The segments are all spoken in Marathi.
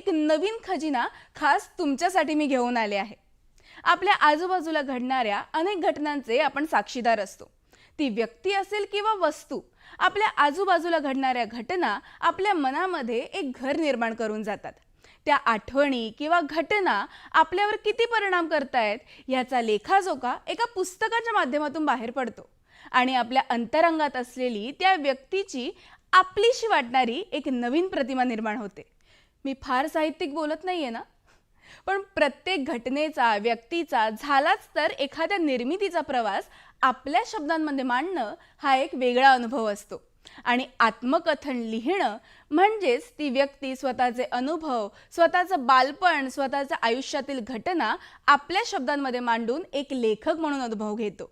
एक नवीन खजिना खास तुमच्यासाठी मी घेऊन आले आहे. आपल्या आजूबाजूला घडणाऱ्या अनेक घटनांचे आपण साक्षीदार असतो. ती व्यक्ती असेल किंवा वस्तू आपल्या आजूबाजूला घडणाऱ्या घटना आपल्या मनामध्ये एक घर निर्माण करून जातात. त्या आठवणी किंवा घटना आपल्यावर किती परिणाम करतायत याचा लेखाजोखा एका पुस्तकाच्या माध्यमातून बाहेर पडतो. आणि आपल्या अंतरंगात असलेली त्या व्यक्तीची आपलीशी वाटणारी एक नवीन प्रतिमा निर्माण होते. मी फार साहित्यिक बोलत नाही आहे ना. पण प्रत्येक घटनेचा व्यक्तीचा झालाच तर एखाद्या निर्मितीचा प्रवास आपल्या शब्दांमध्ये मांडणं हा एक वेगळा अनुभव असतो. आणि आत्मकथन लिहिणं म्हणजेच ती व्यक्ती स्वतःचे अनुभव स्वतःचं बालपण स्वतःच्या आयुष्यातील घटना आपल्या शब्दांमध्ये मांडून एक लेखक म्हणून अनुभव घेतो.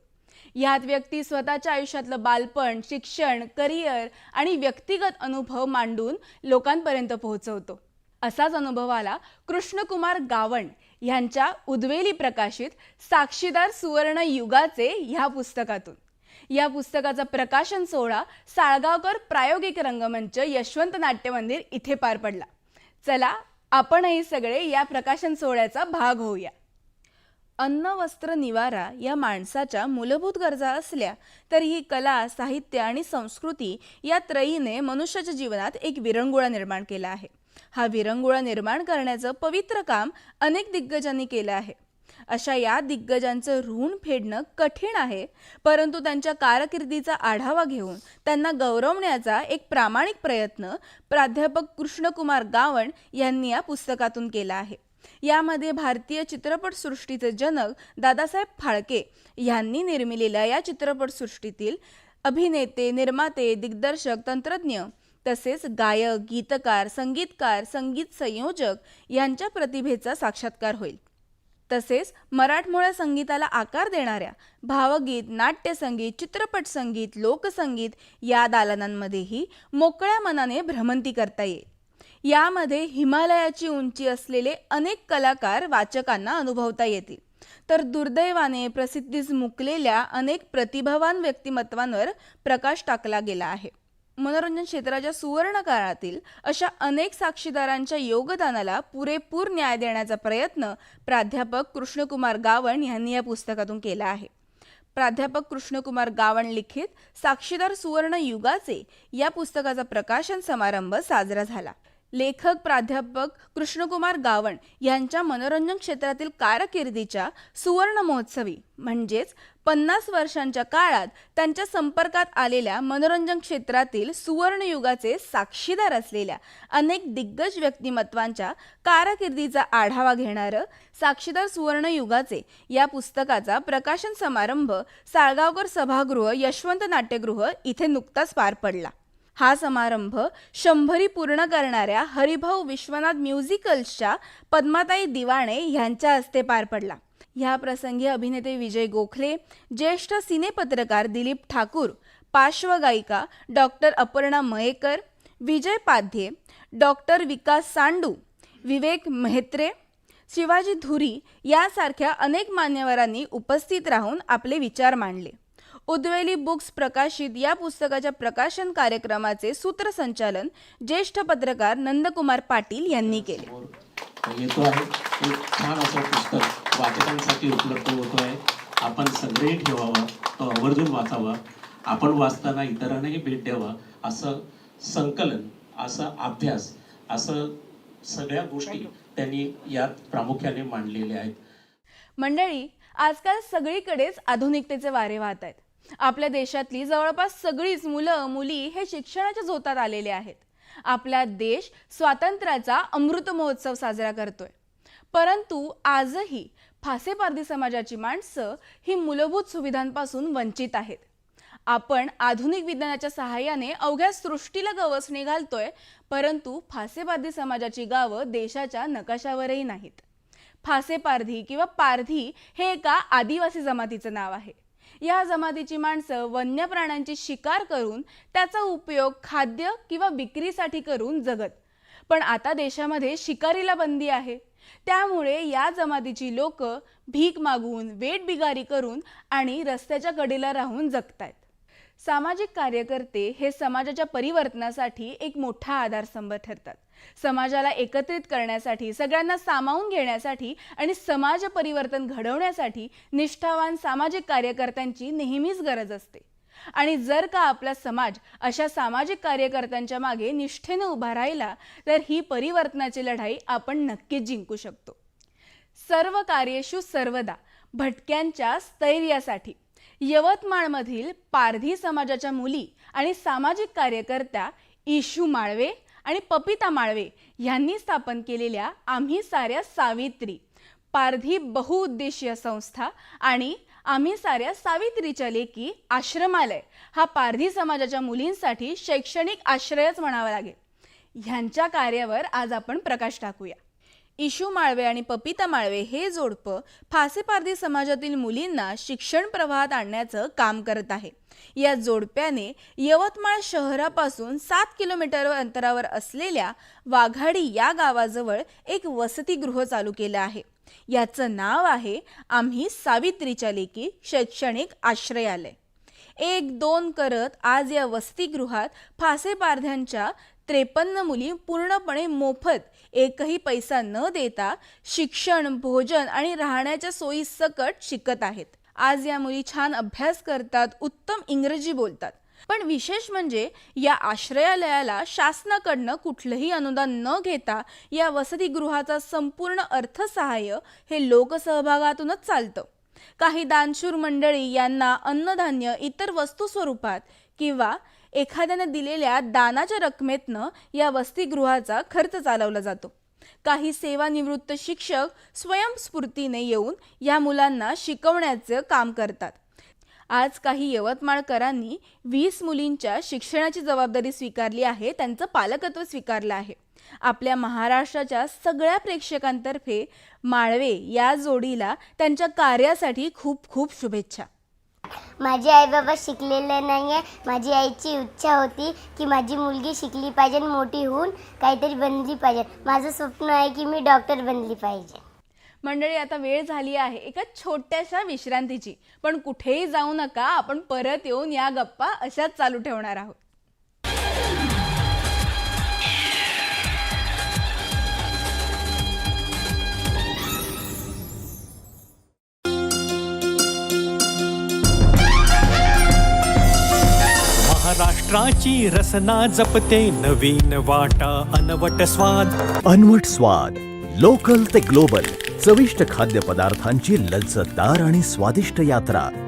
यात व्यक्ती स्वतःच्या आयुष्यातलं बालपण शिक्षण करिअर आणि व्यक्तिगत अनुभव मांडून लोकांपर्यंत पोहोचवतो. असाच अनुभव आला. कृष्णकुमार गावण यांच्या उद्वेली प्रकाशित साक्षीदार सुवर्ण युगाचे ह्या पुस्तकातून. या पुस्तकाचा प्रकाशन सोहळा साळगावकर प्रायोगिक रंगमंच यशवंत नाट्य मंदिर इथे पार पडला. चला आपणही सगळे या प्रकाशन सोहळ्याचा भाग होऊया. अन्न वस्त्र निवारा या माणसाच्या मूलभूत गरजा असल्या तरी ही कला साहित्य आणि संस्कृती या त्रयीने मनुष्याच्या जीवनात एक विरंगुळा निर्माण केला आहे. हा विरंगुळा निर्माण करण्याचं पवित्र काम अनेक दिग्गजांनी केलं आहे. अशा या दिग्गजांचं ऋण फेडणं कठीण आहे परंतु त्यांच्या कारकिर्दीचा आढावा घेऊन त्यांना गौरवण्याचा एक प्रामाणिक प्रयत्न प्राध्यापक कृष्णकुमार गावण यांनी या पुस्तकातून केला आहे. यामध्ये भारतीय चित्रपटसृष्टीचे जनक दादासाहेब फाळके यांनी निर्मिलेल्या या चित्रपटसृष्टीतील अभिनेते निर्माते दिग्दर्शक तंत्रज्ञ तसेच गायक गीतकार संगीतकार संगीत संयोजक यांच्या प्रतिभेचा साक्षात्कार होईल. तसेच मराठमोळ्या संगीताला आकार देणाऱ्या भावगीत नाट्यसंगीत चित्रपट संगीत लोकसंगीत या दालनांमध्येही मोकळ्या मनाने भ्रमंती करता येईल. यामध्ये हिमालयाची उंची असलेले अनेक कलाकार वाचकांना अनुभवता येतील. तर दुर्दैवाने प्रसिद्धीस मुकलेल्या अनेक प्रतिभावान व्यक्तिमत्वांवर प्रकाश टाकला गेला आहे. मनोरंजन क्षेत्राच्या सुवर्ण काळातील अशा अनेक साक्षीदारांच्या योगदानाला पुरेपूर न्याय देण्याचा प्रयत्न प्राध्यापक कृष्णकुमार गावण यांनी या पुस्तकातून केला आहे. प्राध्यापक कृष्णकुमार गावण लिखित साक्षीदार सुवर्ण युगाचे या पुस्तकाचा प्रकाशन समारंभ साजरा झाला. लेखक प्राध्यापक कृष्णकुमार गावण यांच्या मनोरंजन क्षेत्रातील कारकिर्दीच्या सुवर्ण महोत्सवी म्हणजेच पन्नास वर्षांच्या काळात त्यांच्या संपर्कात आलेल्या मनोरंजन क्षेत्रातील सुवर्णयुगाचे साक्षीदार असलेल्या अनेक दिग्गज व्यक्तिमत्वांच्या कारकिर्दीचा आढावा घेणारं साक्षीदार सुवर्णयुगाचे या पुस्तकाचा प्रकाशन समारंभ साळगावकर सभागृह यशवंत नाट्यगृह इथे नुकताच पार पडला. हा समारंभ शंभरी पूर्ण करणाऱ्या हरिभाऊ विश्वनाथ म्युझिकल्सच्या पद्माताई दिवाणे यांच्या हस्ते पार पडला. ह्या प्रसंगी अभिनेते विजय गोखले ज्येष्ठ सिनेपत्रकार दिलीप ठाकूर पार्श्वगायिका डॉक्टर अपर्णा मयेकर विजय पाध्ये डॉक्टर विकास सांडू विवेक मेहत्रे शिवाजी धुरी यासारख्या अनेक मान्यवरांनी उपस्थित राहून आपले विचार मांडले. उद्वेली बुक्स प्रकाशित या पुस्तकाच्या प्रकाशन कार्यक्रमाचे सूत्रसंचालन ज्येष्ठ पत्रकार नंदकुमार पाटील यांनी केले. वाचकांसाठी उपलब्ध होतो आहे आपण सगळेही ठेवावा तो आवर्जून वाचावा. आपण वाचताना इतरांनाही भेट द्यावा. असं संकलन असं अभ्यास असं सगळ्या गोष्टी त्यांनी यात प्रामुख्याने मांडलेल्या आहेत. मंडळी आजकाल सगळीकडेच आधुनिकतेचे वारे वाहत आहेत. आपल्या देशातली जवळपास सगळीच मुलं मुली हे शिक्षणाच्या झोतात आलेले आहेत. आपला देश स्वातंत्र्याचा अमृत महोत्सव साजरा करतोय. परंतु आजही फासेपारधी समाजाची माणसं ही मूलभूत सुविधांपासून वंचित आहेत. आपण आधुनिक विज्ञानाच्या सहाय्याने अवघ्या सृष्टीला गवसणी घालतोय परंतु फासेपारधी समाजाची गावं देशाच्या नकाशावरही नाहीत. फासेपारधी किंवा पारधी हे एका आदिवासी जमातीचं नाव आहे. या जमातीची माणसं वन्य प्राण्यांची शिकार करून त्याचा उपयोग खाद्य किंवा विक्रीसाठी करून जगत. पण आता देशामध्ये शिकारीला बंदी आहे. त्यामुळे या जमातीची लोक भीक मागून वेट बिगारी करून आणि रस्त्याच्या कडेला राहून जगतायत. सामाजिक कार्यकर्ते हे समाजाच्या परिवर्तनासाठी एक मोठा आधारस्तंभ ठरतात. समाजाला एकत्रित करण्यासाठी सगळ्यांना सामावून घेण्यासाठी आणि समाज परिवर्तन घडवण्यासाठी निष्ठावान सामाजिक कार्यकर्त्यांची नेहमीच गरज असते. आणि जर का आपला समाज अशा सामाजिक कार्यकर्त्यांच्या मागे निष्ठेनं उभा राहिला तर ही परिवर्तनाची लढाई आपण नक्कीच जिंकू शकतो. सर्व कार्येषु सर्वदा भटक्यांच्या स्थैर्यासाठी यवतमाळमधील पारधी समाजाच्या मुली आणि सामाजिक कार्यकर्त्या इशू माळवे आणि पपिता माळवे यांनी स्थापन केलेल्या आम्ही साऱ्या सावित्री पारधी बहुउद्देशीय संस्था आणि आम्ही साऱ्या सावित्रीच्या लेकी आश्रमालय. हा पारधी समाजाच्या मुलींसाठी शैक्षणिक आश्रयच म्हणावा लागेल. ह्यांच्या कार्यावर आज आपण प्रकाश टाकूया. इशू माळवे आणि पपिता माळवे हे जोडपं फासे पारधी समाजातील मुलींना शिक्षण प्रवाहात आणण्याचं काम करत आहे. या जोडप्याने यवतमाळ शहरापासून सात किलोमीटर अंतरावर असलेल्या वाघाडी या गावाजवळ एक वसतिगृह चालू केलं आहे. याचं नाव आहे आम्ही सावित्रीच्या लेकी शैक्षणिक आश्रयालय. एक दोन करत आज या वसतिगृहात फासे पारध्यांच्या त्रेपन्न मुली पूर्णपणे मोफत एकही पैसा न देता शिक्षण भोजन आणि राहण्याच्या सोयी सकट शिकत आहेत. आज या मुली छान अभ्यास करतात उत्तम इंग्रजी बोलतात. पण विशेष म्हणजे या आश्रयालयाला शासनाकडनं कुठलंही अनुदान न घेता या वसतिगृहाचा संपूर्ण अर्थसहाय्य हे लोकसहभागातूनच चालतं. काही दानशूर मंडळी यांना अन्नधान्य इतर वस्तू स्वरूपात किंवा एखाद्याने दिलेल्या दानाच्या रकमेतनं या वसतिगृहाचा खर्च चालवला जातो. काही सेवानिवृत्त शिक्षक स्वयंस्फूर्तीने येऊन या मुलांना शिकवण्याचं काम करतात. आज काही यवतमाळकरांनी वीस मुलींच्या शिक्षणाची जबाबदारी स्वीकारली आहे त्यांचं पालकत्व स्वीकारलं आहे. आपल्या महाराष्ट्राच्या सगळ्या प्रेक्षकांतर्फे माळवे या जोडीला त्यांच्या कार्यासाठी खूप खूप शुभेच्छा. माझे आई बाबा शिकलेले नाही आहे माझी आईची इच्छा होती की माझी मुलगी शिकली पाहिजे आणि मोठी होऊन काहीतरी बनली पाहिजे. माझं स्वप्न आहे की मी डॉक्टर बनली पाहिजे. मंडळी आता वेळ झाली आहे एका छोट्याशा विश्रांतीची. पण कुठेही जाऊ नका आपण परत येऊन या गप्पा अशाच चालू ठेवणार आहोत. महाराष्ट्राची रसना जपते नवीन वाटा अनवट स्वाद. अनवट स्वाद. लोकल ते ग्लोबल चविष्ट खाद्यपदार्थांची लज्जतदार आणि स्वादिष्ट यात्रा.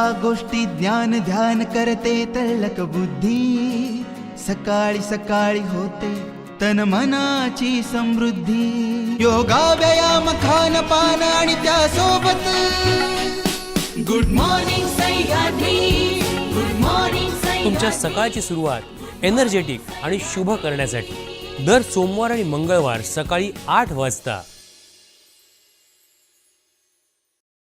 सर्वा गोष्टी ज्ञान ध्यान करते तळक बुद्धी. सकाळी सकाळी होते तन मनाची समृद्धी. योगा व्यायाम खान पान आणि त्यासोबत. Good morning Sahyadri. Good morning तुमच्या सकाळची सुरुवात एनर्जेटिक आणि शुभ करण्यासाठी. दर सोमवार आणि मंगळवार सकाळी आठ वाजता.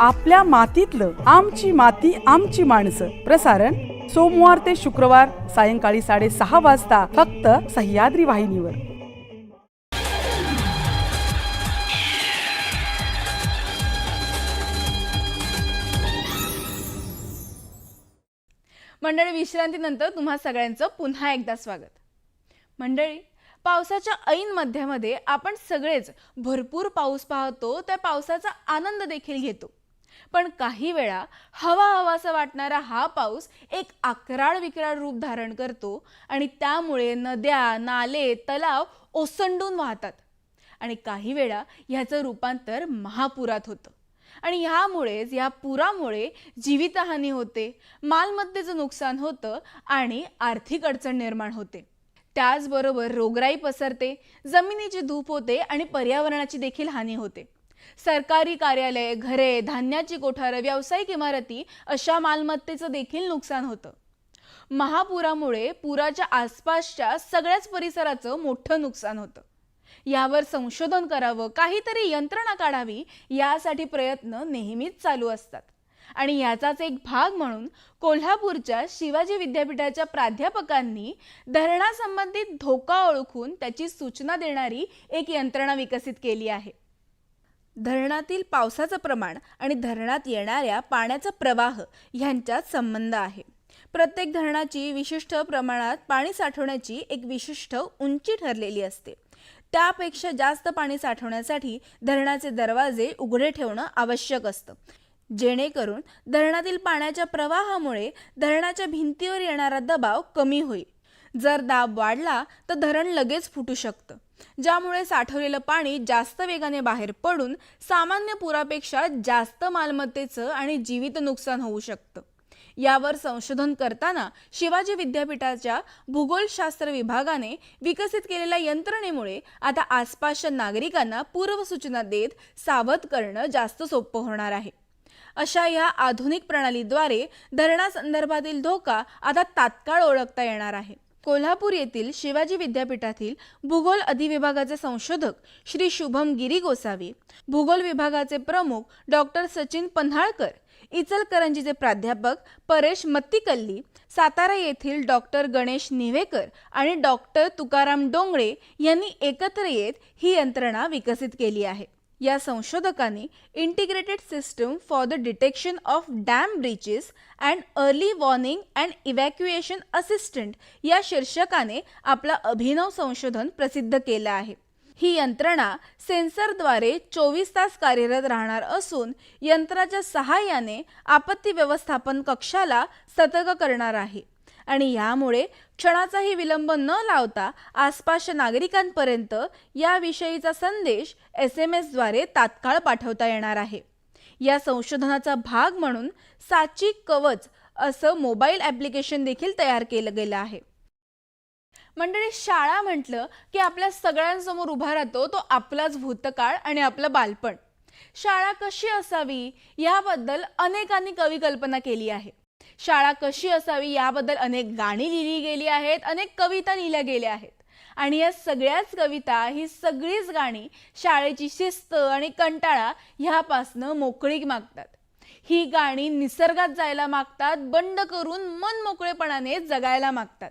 आपल्या मातीतलं आमची माती आमची माणसं. प्रसारण सोमवार ते शुक्रवार सायंकाळी साडेसहा वाजता फक्त सह्याद्री वाहिनीवर. मंडळी विश्रांतीनंतर तुम्हा सगळ्यांचं पुन्हा एकदा स्वागत. मंडळी पावसाच्या ऐन मध्यामध्ये आपण सगळेच भरपूर पाऊस पाहतो त्या पावसाचा आनंद देखील घेतो. पण काही वेळा हवा हवासा वाटणारा हा पाऊस एक आक्राळ विक्राळ रूप धारण करतो आणि त्यामुळे नद्या नाले तलाव ओसंडून वाहतात. आणि काही वेळा ह्याचं रूपांतर महापुरात होतं. आणि ह्यामुळेच या पुरामुळे जीवितहानी होते मालमत्तेचं नुकसान होतं आणि आर्थिक अडचण निर्माण होते. त्याचबरोबर रोगराई पसरते जमिनीची धूप होते आणि पर्यावरणाची देखील हानी होते. सरकारी कार्यालय घरे धान्याची कोठारं व्यावसायिक इमारती अशा मालमत्तेचं देखील नुकसान होतं. महापुरामुळे पुराच्या आसपासच्या सगळ्याच परिसराचं मोठं नुकसान होतं. यावर संशोधन करावं काहीतरी यंत्रणा काढावी यासाठी प्रयत्न नेहमीच चालू असतात. आणि याचाच एक भाग म्हणून कोल्हापूरच्या शिवाजी विद्यापीठाच्या प्राध्यापकांनी धरणासंबंधित धोका ओळखून त्याची सूचना देणारी एक यंत्रणा विकसित केली आहे. धरणातील पावसाचं प्रमाण आणि धरणात येणाऱ्या पाण्याचा प्रवाह ह्यांच्यात संबंध आहे. प्रत्येक धरणाची विशिष्ट प्रमाणात पाणी साठवण्याची एक विशिष्ट उंची ठरलेली असते. त्यापेक्षा जास्त पाणी साठवण्यासाठी धरणाचे दरवाजे उघडे ठेवणं आवश्यक असतं. जेणेकरून धरणातील पाण्याच्या प्रवाहामुळे धरणाच्या भिंतीवर येणारा दबाव कमी होईल. जर दाब वाढला तर धरण लगेच फुटू शकतं. ज्यामुळे साठवलेलं पाणी जास्त वेगाने बाहेर पडून सामान्य पुरापेक्षा जास्त मालमत्तेचं आणि जीवित नुकसान होऊ शकतं. यावर संशोधन करताना शिवाजी विद्यापीठाच्या भूगोलशास्त्र विभागाने विकसित केलेल्या यंत्रणेमुळे आता आसपासच्या नागरिकांना पूर्वसूचना देत सावध करणं जास्त सोपं होणार आहे. अशा या आधुनिक प्रणालीद्वारे धरणासंदर्भातील धोका आता तात्काळ ओळखता येणार आहे. कोल्हापूर येथील शिवाजी विद्यापीठातील भूगोल अधिविभागाचे संशोधक श्री शुभम गिरी गोसावी भूगोल विभागाचे प्रमुख डॉक्टर सचिन पन्हाळकर इचलकरंजीचे प्राध्यापक परेश मत्तिकल्ली सातारा येथील डॉक्टर गणेश निवेकर आणि डॉक्टर तुकाराम डोंगळे यांनी एकत्र येत ही यंत्रणा विकसित केली आहे. या संशोधकांनी integrated system for the detection of dam breaches and early warning and evacuation assistant या शीर्षकाने आपला अभिनव संशोधन प्रसिद्ध केलं आहे. ही यंत्रणा सेन्सरद्वारे चोवीस तास कार्यरत राहणार असून यंत्राच्या सहाय्याने आपत्ती व्यवस्थापन कक्षाला सतर्क करणार आहे. आणि यामुळे क्षणाचाही विलंब न लावता आसपासच्या नागरिकांपर्यंत याविषयीचा संदेश एस एम एसद्वारे तात्काळ पाठवता येणार आहे. या संशोधनाचा भाग म्हणून साची कवच असं मोबाईल ॲप्लिकेशन देखील तयार केलं गेलं आहे. मंडळी शाळा म्हटलं की आपल्या सगळ्यांसमोर उभा राहतो तो आपलाच भूतकाळ आणि आपलं बालपण. शाळा कशी असावी याबद्दल अनेकांनी कवी कल्पना केली आहे. शाळा कशी असावी याबद्दल अनेक गाणी लिहिली गेली आहेत अनेक कविता लिहिल्या गेल्या आहेत. आणि या सगळ्याच कविता ही सगळीच गाणी शाळेची शिस्त आणि कंटाळा ह्यापासनं मोकळीक मागतात. ही गाणी निसर्गात जायला मागतात बंड करून मन मोकळेपणाने जगायला मागतात.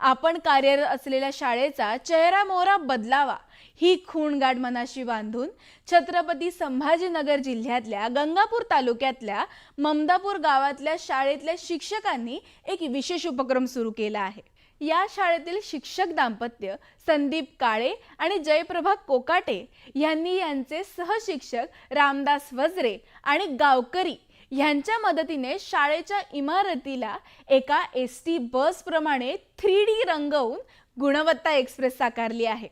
आपण कार्यरत असलेल्या शाळेचा चेहरा मोहरा बदलावा ही खूणगाड मनाशी बांधून छत्रपती संभाजीनगर जिल्ह्यातल्या गंगापूर तालुक्यातल्या ममदापूर गावातल्या शाळेतल्या शिक्षकांनी एक विशेष उपक्रम सुरू केला आहे. या शाळेतील शिक्षक दाम्पत्य संदीप काळे आणि जयप्रभा कोकाटे यांनी यांचे सहशिक्षक रामदास वजरे आणि गावकरी ह्यांच्या मदतीने शाळेच्या इमारतीला एका एस टी बसप्रमाणे थ्री डी रंगवून गुणवत्ता एक्सप्रेस साकारली आहे.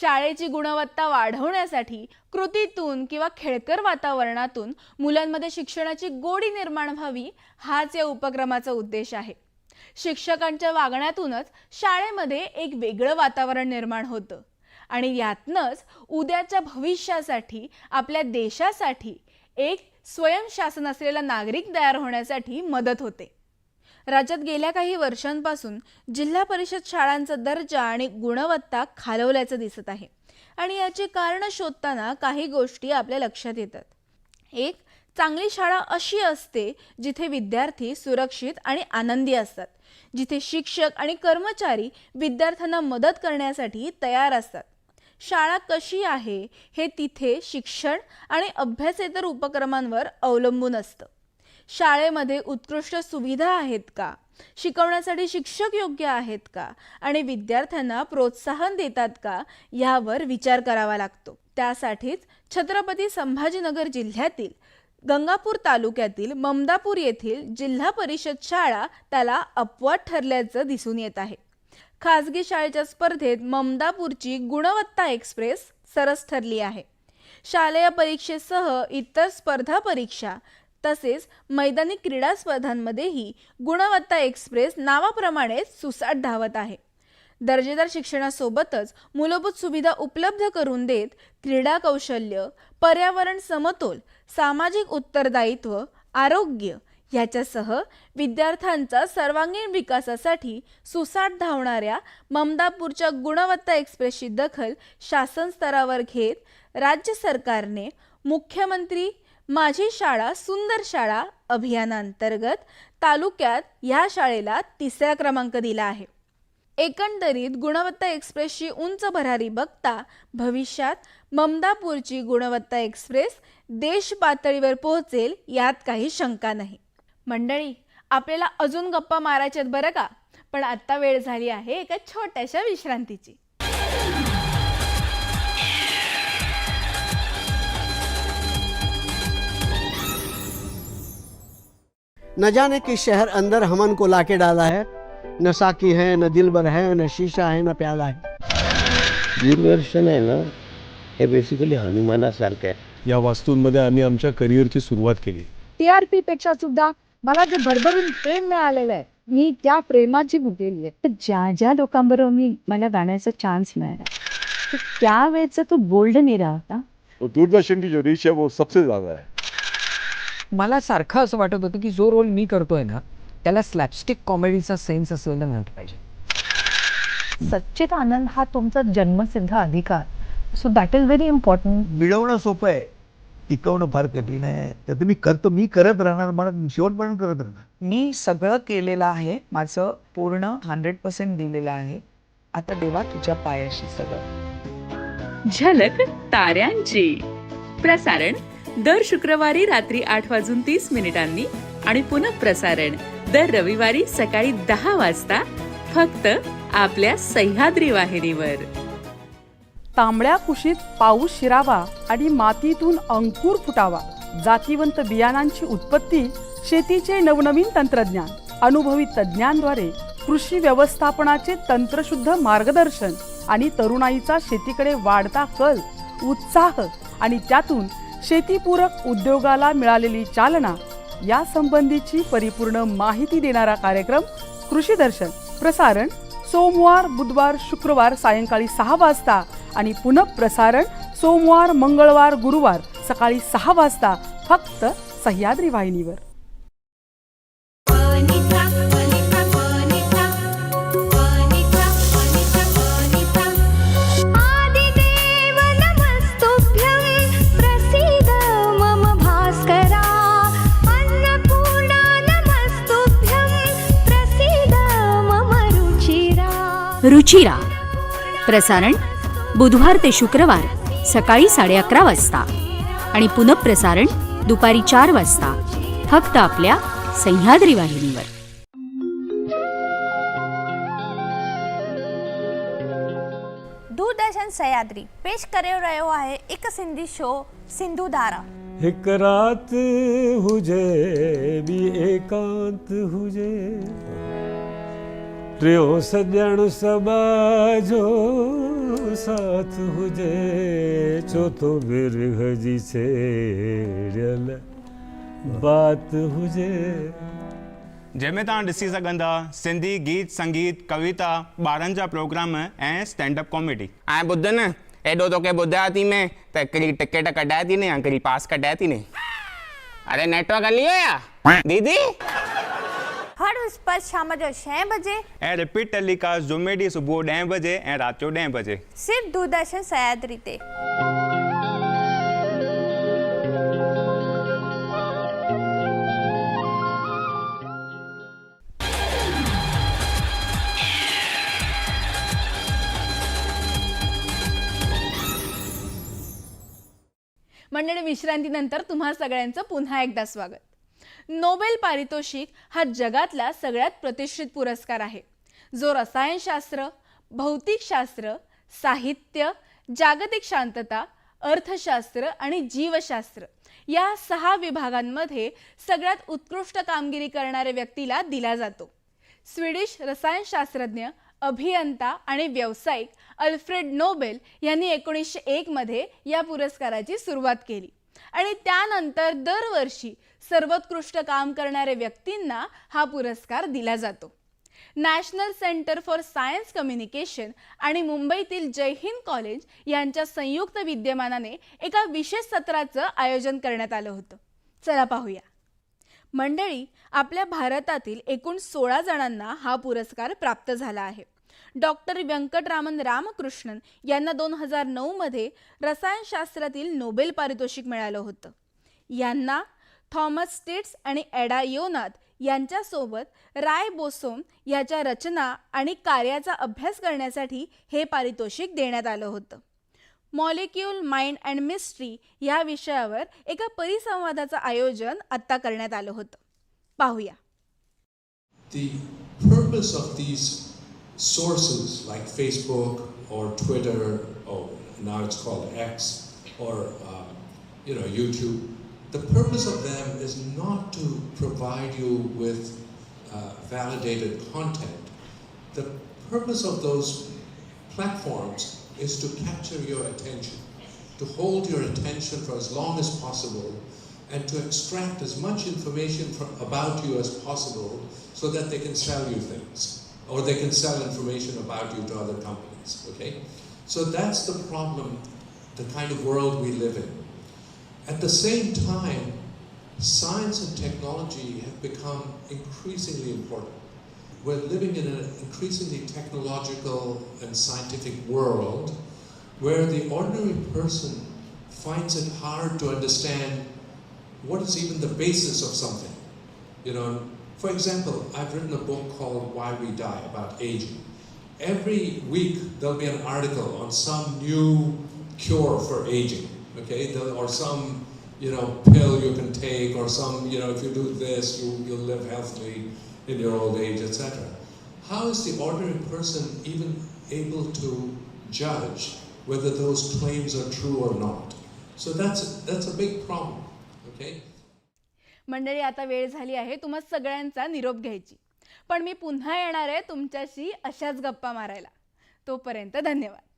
शाळेची गुणवत्ता वाढवण्यासाठी कृतीतून किंवा खेळकर वातावरणातून मुलांमध्ये शिक्षणाची गोडी निर्माण व्हावी हाच या उपक्रमाचा उद्देश आहे. शिक्षकांच्या वागण्यातूनच शाळेमध्ये एक वेगळं वातावरण निर्माण होतं आणि यातनंच उद्याच्या भविष्यासाठी आपल्या देशासाठी एक स्वयंशासन असलेला नागरिक तयार होण्यासाठी मदत होते. राज्यात गेल्या काही वर्षांपासून जिल्हा परिषद शाळांचा दर्जा आणि गुणवत्ता खालवल्याचं दिसत आहे आणि याची कारणं शोधताना काही गोष्टी आपल्या लक्षात येतात. एक चांगली शाळा अशी असते जिथे विद्यार्थी सुरक्षित आणि आनंदी असतात. जिथे शिक्षक आणि कर्मचारी विद्यार्थ्यांना मदत करण्यासाठी तयार असतात. शाळा कशी आहे हे तिथे शिक्षण आणि अभ्यासेतर उपक्रमांवर अवलंबून असतं. शाळेमध्ये उत्कृष्ट सुविधा आहेत का? शिकवण्यासाठी शिक्षक योग्य आहेत का? आणि विद्यार्थ्यांना प्रोत्साहन देतात का? यावर विचार करावा लागतो. त्यासाठीच छत्रपती संभाजीनगर जिल्ह्यातील गंगापूर तालुक्यातील ममदापूर येथील जिल्हा परिषद शाळा त्याला अपवाद ठरल्याचं दिसून येत आहे. खासगी शाळेच्या स्पर्धेत ममदापूरची गुणवत्ता एक्सप्रेस सरस ठरली आहे. शालेय परीक्षेसह इतर स्पर्धा परीक्षा तसेच मैदानी क्रीडा स्पर्धांमध्येही गुणवत्ता एक्सप्रेस नावाप्रमाणेच सुसाट धावत आहे. दर्जेदार शिक्षणासोबतच मूलभूत सुविधा उपलब्ध करून देत क्रीडा कौशल्य पर्यावरण समतोल सामाजिक उत्तरदायित्व आरोग्य ह्याच्यासह विद्यार्थ्यांचा सर्वांगीण विकासासाठी सुसाट धावणाऱ्या ममदापूरच्या गुणवत्ता एक्सप्रेसची दखल शासन स्तरावर घेत राज्य सरकारने मुख्यमंत्री माझी शाळा सुंदर शाळा अभियानांतर्गत तालुक्यात ह्या शाळेला तिसरा क्रमांक दिला आहे. एकंदरीत गुणवत्ता एक्सप्रेसची उंच भरारी बघता भविष्यात ममदापूरची गुणवत्ता एक्सप्रेस देश पातळीवर पोहोचेल यात काही शंका नाही. मंडळी आपल्याला अजून गप्पा मारायच्यात बरं का? पण आत्ता वेळ झाली आहे एका छोट्याशा विश्रांतीची. न जाने किस शहर अंदर हमन को लाके डाला है। न साकी है न दिलबर है न शीशा है न प्याला है। दूरदर्शन आहे ना? हे बेसिकली हनुमानासारखं आहे. या वास्तूंमध्ये आम्ही आमच्या करिअरची सुरुवात केली. टी आर पी पेक्षा सुद्धा मला जे भरभरून प्रेम मिळालेलं आहे मी त्या प्रेमाची भुकेली आहे. तर ज्या ज्या लोकांबरोबर मी मला गाण्याचा चान्स मिळाला तर त्यावेळेचा तो गोल्डन इरा होता. दूरदर्शन की जो रीच है वो सबसे ज्यादा है मला सारखं असं वाटत होतं की जो रोल मी करतोय ना त्याला स्लॅपस्टिक कॉमेडीचा सेन्स असलेला मिळत पाहिजे. सच्चित आनंद हा तुमचा जन्मसिद्ध अधिकार. So that is very important मिळवणं सोपं आहे. टिकवणं फार कठीण आहे. तर मी करतो मी करत राहणार मला शेवटपर्यंत करत राहणार. मी सगळं केलेलं आहे माझं पूर्ण हंड्रेड पर्सेंट दिलेलं आहे. आता देवा तुझ्या पायाशी सगळं. झलक ताऱ्यांची. प्रसारण दर शुक्रवारी रात्री आठ वाजून तीस मिनिटांनी आणि पुनः प्रसारण दर रविवारी सकाळी दहा वाजता फक्त आपल्या सह्याद्री वाहिनीवर. तांबड्या कुशीत पाऊस शिरावा आणि मातीतून अंकुर फुटावा. जातीवंत बियाणांची उत्पत्ती शेतीचे नवनवीन तंत्रज्ञान. अनुभवी तज्ज्ञांद्वारे कृषी व्यवस्थापनाचे तंत्रशुद्ध मार्गदर्शन आणि तरुणाईचा शेतीकडे वाढता कल उत्साह आणि त्यातून शेतीपूरक उद्योगाला मिळालेली चालना या संबंधीची परिपूर्ण माहिती देणारा कार्यक्रम कृषी दर्शन. प्रसारण सोमवार बुधवार शुक्रवार सायंकाळी सहा वाजता आणि पुनः प्रसारण सोमवार मंगळवार गुरुवार सकाळी सहा वाजता फक्त सह्याद्री वाहिनीवर. प्रसीद मम भास्करा. अन्नपूर्णा नमस्तुभ्यं प्रसीद मम रुचिरा. रुचिरा. प्रसारण बुधवार ते शुक्रवार सकाळी साडे अकरा वाजता. आणि पुनप्रसारण दुपारी चार वाजता. फक्त आपल्या सह्याद्री वाहिनीवर. दूरदर्शन सह्याद्री पेश करे रहियो आहे एक सिंधी शो सिंधू धारा. एक रात हुजे भी एकांत हुजे. टियों सजण सभा जो साथ हुजे चोथो बिरह जी छेड़ियल बात हुजे जंहिंमें तव्हां ॾिसी सघंदा सिंधी गीत संगीत कविता ॿारनि जा प्रोग्राम ऐं स्टैंडअप कॉमेडी। ऐं ॿुध न एॾो तोखे ॿुधायां थी मैं त हिकिड़ी टिकट कढाए थी ने हिकिड़ी पास कढाए थी ने? अरे नेटवर्क हली वियो या? दीदी? हर स्पर्श शाम जो छह बजे। ऐं रिपीट टेलीकास्ट जुमे ॾींहुं सुबह ॾहें बजे ऐं राति जो ॾहें बजे। सिर्फ दूरदर्शन सयादरी ते मंडळी विश्रांतीनंतर तुम्हा सगळ्यांचं पुन्हा एकदा स्वागत. नोबेल पारितोषिक हा जगातला सगळ्यात प्रतिष्ठित पुरस्कार आहे. जो रसायनशास्त्र भौतिकशास्त्र साहित्य जागतिक शांतता अर्थशास्त्र आणि जीवशास्त्र या सहा विभागांमध्ये सगळ्यात उत्कृष्ट कामगिरी करणाऱ्या व्यक्तीला दिला जातो. स्वीडिश रसायनशास्त्रज्ञ अभियंता आणि व्यावसायिक अल्फ्रेड नोबेल यांनी एकोणीसशे एकमध्ये या पुरस्काराची सुरुवात केली आणि त्यानंतर दरवर्षी सर्वोत्कृष्ट काम करणाऱ्या व्यक्तींना हा पुरस्कार दिला जातो. National centre for science communication आणि मुंबईतील जय हिंद कॉलेज यांच्या संयुक्त विद्यमानाने एका विशेष सत्राचं आयोजन करण्यात आलं होतं. चला पाहूया. मंडळी आपल्या भारतातील एकूण सोळा जणांना हा पुरस्कार प्राप्त झाला आहे. डॉक्टर व्यंकटरामन रामकृष्णन यांना दोन हजार नऊमध्ये रसायनशास्त्रातील नोबेल पारितोषिक मिळालं होतं. यांना थॉमस स्टेट्स आणि एडा योनाथ यांच्यासोबत राय बोसोम याच्या रचना आणि कार्याचा अभ्यास करण्यासाठी हे पारितोषिक देण्यात आलं होतं. मॉलिक्यूल माइंड अँड मिस्ट्री या विषयावर एका परिसंवादाचं आयोजन आत्ता करण्यात आलं होतं. पाहूया. The purpose of these sources like Facebook or Twitter, or now it's called X, or uh, you know YouTube, the purpose of them is not to provide you with uh, validated content. The purpose of those platforms is to capture your attention, to hold your attention for as long as possible, and to extract as much information about you as possible so that they can sell you things or they can sell information about you to other companies. Okay? So that's the problem, the kind of world we live in. At the same time, science and technology have become increasingly important. We're living in an increasingly technological and scientific world where the ordinary person finds it hard to understand what is even the basis of something. You know, for example, I've written a book called Why We Die about aging. Every week there'll be an article on some new cure for aging, okay, There'll- or some you know pill you can take, or some you know if you do this you you'll live healthily in your old age, etc. How is the ordinary person even able to judge whether those claims are true or not? So that's that's a big problem. Okay. मंडळी आता वेळ झाली आहे तुम्हा सगळ्यांचा निरोप घ्यायची पण मी पुन्हा येणार आहे तुमच्याशी अशाच गप्पा मारायला तोपर्यंत धन्यवाद